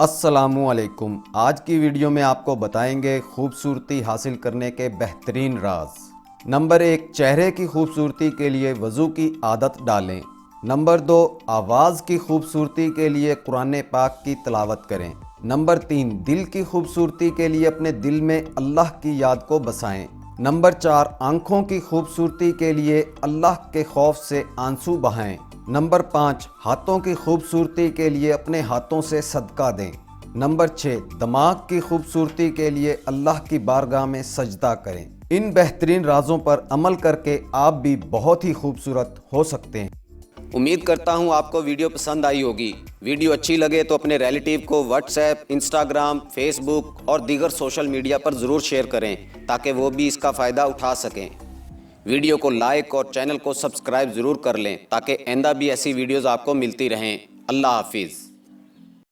असलकुम आज की वीडियो में आपको बताएँगे खूबसूरती हासिल करने के बेहतरीन राज। नंबर एक, चेहरे की खूबसूरती के लिए वज़ू की आदत डालें। नंबर दो, आवाज़ की खूबसूरती के लिए कुरान पाक की तलावत करें। नंबर तीन, दिल की खूबसूरती के लिए अपने दिल में अल्लाह की याद को बसाएँ। नंबर चार, आँखों की खूबसूरती के लिए अल्लाह के खौफ से आँसू बहाएँ। नंबर पाँच, हाथों की खूबसूरती के लिए अपने हाथों से सदका दें। नंबर छः, दिमाग की खूबसूरती के लिए अल्लाह की बारगाह में सजदा करें। इन बेहतरीन राजों पर अमल करके आप भी बहुत ही खूबसूरत हो सकते हैं। उम्मीद करता हूँ आपको वीडियो पसंद आई होगी। वीडियो अच्छी लगे तो अपने रिलेटिव को व्हाट्सएप इंस्टाग्राम फेसबुक और दीगर सोशल मीडिया पर ज़रूर शेयर करें, ताकि वो भी इसका फ़ायदा उठा सकें। वीडियो को लाइक और चैनल को सब्सक्राइब ज़रूर कर लें ताकि आइंदा भी ऐसी वीडियोज़ आपको मिलती रहें। अल्लाह हाफिज़।